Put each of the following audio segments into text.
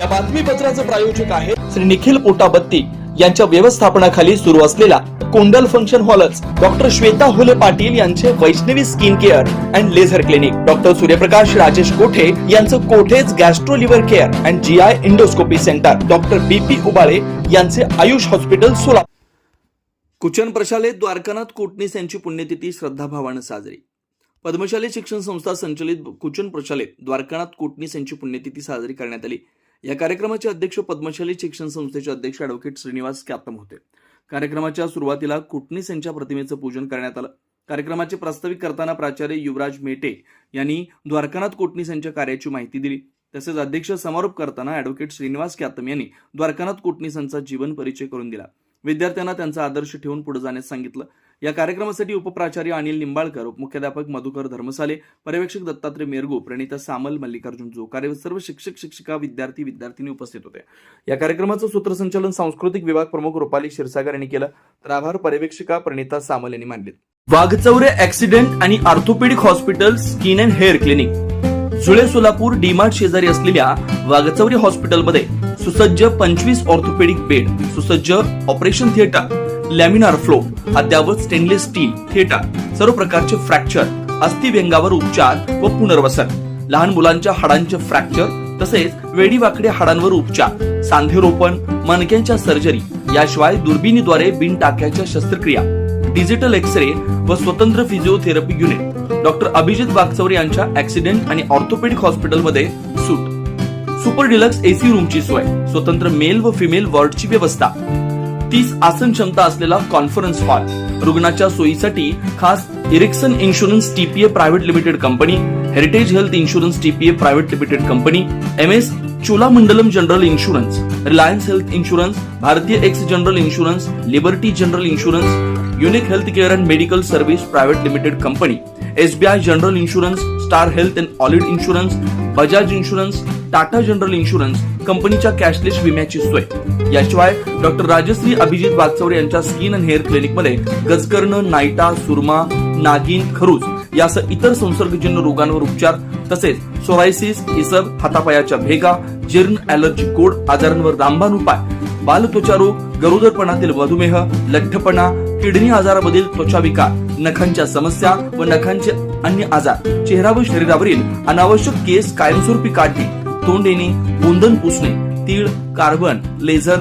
या बातमीपत्राचं प्रायोजक आहे श्री निखिल पोटाबत्ती यांच्या व्यवस्थापनाखाली सुरू असलेला कोंडल फंक्शन हॉलच डॉक्टर श्वेता होले पाटील यांचे Vaishnavi skin care and laser clinic. Doctor Suryaprakash Rajesh Kothe यांचं कोठेज gastro liver care and G I endoscopy centre. Doctor B P Ubale यांचे आयुष हॉस्पिटल सोलापूर कुचन प्रशालेत द्वारकानाथ कोटणीस यांची पुण्यतिथी श्रद्धाभावानं साजरी. पद्मशाली शिक्षण संस्था संचलित कुचन प्रशालेत द्वारकानाथ कोटणीस यांची पुण्यतिथी साजरी करण्यात आली. या कार्यक्रमाचे अध्यक्ष पद्मशाली शिक्षण संस्थेचे अध्यक्ष ॲडव्होकेट श्रीनिवास क्यातम होते. कार्यक्रमाच्या सुरुवातीला कुटणीस यांच्या प्रतिमेचं पूजन करण्यात आलं. कार्यक्रमाचे प्रास्ताविक करताना प्राचार्य युवराज मेटे यांनी द्वारकानाथ कोटणीस यांच्या कार्याची माहिती दिली. तसेच अध्यक्ष समारोप करताना ॲडव्होकेट श्रीनिवास क्यातम यांनी द्वारकानाथ कोटणीस यांचा जीवन परिचय करून दिला. विद्यार्थ्यांना त्यांचा आदर्श ठेवून पुढे जाण्यास सांगितलं. या कार्यक्रमासाठी उपप्राचार्य अनिल निंबाळकर उपमुख्याध्यापक मधुकर धर्मसाले पर्यवेक्षक दत्तात्रय मेरगू प्रणिता सामल मल्लिकार्जुन जोकारे व सर्व शिक्षक शिक्षिका विद्यार्थी विद्यार्थिनी उपस्थित होते. या कार्यक्रमाचं सूत्रसंचालन सांस्कृतिक विभाग प्रमुख रुपाली क्षीरसागर यांनी केलं. तर आभार पर्यवेक्षिका प्रणिता सामल यांनी मानले वाघचौरे ऍक्सिडेंट आणि orthopaedic hospital skin and hair clinic. जुळे सोलापूर डीमार्ट शेजारी असलेल्या वाघचौरी हॉस्पिटलमध्ये सुसज्ज पंचवीस ऑर्थोपेडिक बेड सुसज्ज ऑपरेशन थिएटर लॅमिनार फ्लो अद्यावत स्टेनलेस स्टील थिएटर सर्व प्रकारचे फ्रॅक्चर अस्थिव्यंगावर उपचार व पुनर्वसन. लहान मुलांच्या हाडांचे फ्रॅक्चर तसेच वेडीवाकड्या हाडांवर उपचार सांधेरोपण मणक्यांच्या सर्जरी याशिवाय दुर्बिणीद्वारे बिन टाक्याच्या शस्त्रक्रिया. डिजिटल एक्सरे व स्वतंत्र physiotherapy unit doctor Abhijit Waghchaure यांच्या ऍक्सिडेंट आणि ऑर्थोपेडिक हॉस्पिटलमध्ये सूट. सुपर डिलक्स एसी रूमची सोय. स्वतंत्र मेल व फिमेल वॉर्डची व्यवस्था. तीस आसन क्षमता असलेला कॉन्फरन्स हॉल रुग्णाच्या सोयीसाठी खास Ericson insurance TPA private limited company Heritage health insurance TPA private limited company M S Cholamandalam general insurance Reliance health insurance Bhartiya X general insurance Liberty general insurance unique health care and medical service private limited company SBI general insurance star health and allied insurance Bajaj insurance Tata general insurance कंपनीच्या cashless विम्याची सोय. याशिवाय doctor Rajshri Abhijit Waghchaure यांच्या skin and hair क्लिनिकमध्ये गजकर्ण नायटा सुरमा नागिन खरूज यासह इतर संसर्गजन्य रोगांवर उपचार तसेच सोरायसिस इसब हातापायाच्या भेगा जीर्ण ऍलर्जी कोड आजारांवर रामबाण उपाय बालत्वचा रोग गरोदरपणातील मधुमेह लठ्ठपणा किडनी आजारामधील त्वचा विकार नखांच्या समस्या व नखांचे अन्य आजार चेहरा व शरीरावरील अनावश्यक केस कायमस्वरूपी काढणे तोंड येणे गोंधन पुसणे तीळ कार्बन लेझर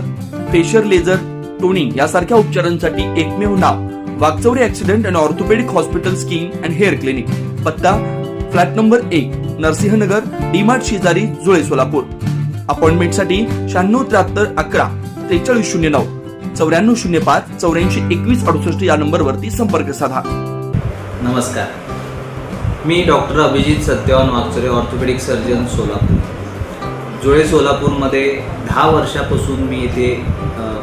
फेशर लेझर टोनिंग यासारख्या उपचारांसाठी एकमेव नाव. Waghchaure accident and orthopaedic hospital skin and hair clinic. पत्ता फ्लॅट नंबर एक नरसिंहनगर डीमार्ट शेजारी जुळे सोलापूर. अपॉइंटमेंटसाठी शहाण्णव त्र्याहत्तर अकरा त्रेचाळीस शून्य नऊ. चौऱ्याण्णव शून्य पाच चौऱ्याऐंशी एकवीस अडुसष्ट या नंबरवरती संपर्क साधा. नमस्कार. मी doctor Abhijit Satyawan Waghchaure orthopaedic surgeon Solapur. Jule सोलापूरमध्ये दहा वर्षापासून मी इथे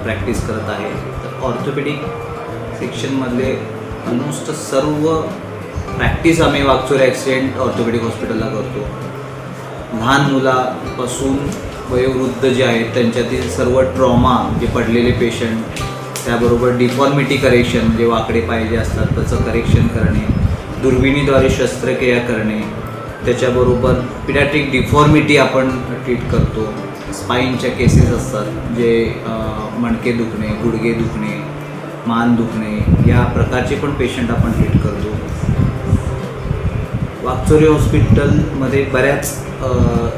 प्रॅक्टिस करत आहे. तर ऑर्थोपेडिक सेक्शनमधले ऑलमोस्ट सर्व प्रॅक्टिस आम्ही वागचोरे ॲक्सिडेंट ऑर्थोपेडिक हॉस्पिटलला करतो. लहान मुलापासून वयोवृद्ध जे आहेत त्यांच्यातील सर्व ट्रॉमा जे पडलेले पेशंट त्याबरोबर डिफॉर्मिटी करेक्शन म्हणजे वाकडे पाय जे असतात त्याचं करेक्शन करणे दुर्बिणीद्वारे शस्त्रक्रिया करणे त्याच्याबरोबर पिडॅट्रिक डिफॉर्मिटी आपण ट्रीट करतो. स्पाईनच्या केसेस असतात जे मणके दुखणे गुडघे दुखणे मान दुखणे या प्रकारचे पण पेशंट आपण ट्रीट करतो. वाकचोरी हॉस्पिटलमध्ये बऱ्याच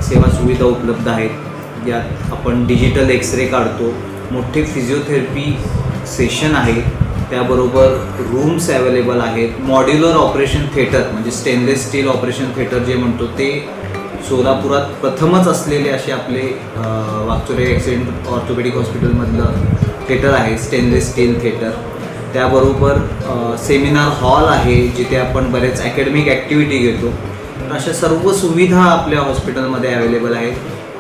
सेवा सुविधा उपलब्ध आहेत. यात आपण डिजिटल एक्सरे काढतो. मोठे फिजिओथेरपी सेशन आहे त्याबरोबर रूम्स अवेलेबल आहेत. मॉड्युलर ऑपरेशन थिएटर म्हणजे स्टेनलेस स्टील ऑपरेशन थिएटर जे म्हणतो ते सोलापुरात प्रथमच असलेले असे आपले अ, वागचोरे ॲक्सिडेंट ऑर्थोपेडिक हॉस्पिटलमधलं थिएटर आहे स्टेनलेस स्टील थिएटर त्याबरोबर सेमिनार हॉल आहे जिथे आपण बरेच अकॅडमिक ॲक्टिव्हिटी घेतो. अशा सर्व सुविधा आपल्या हॉस्पिटलमध्ये अवेलेबल आहेत.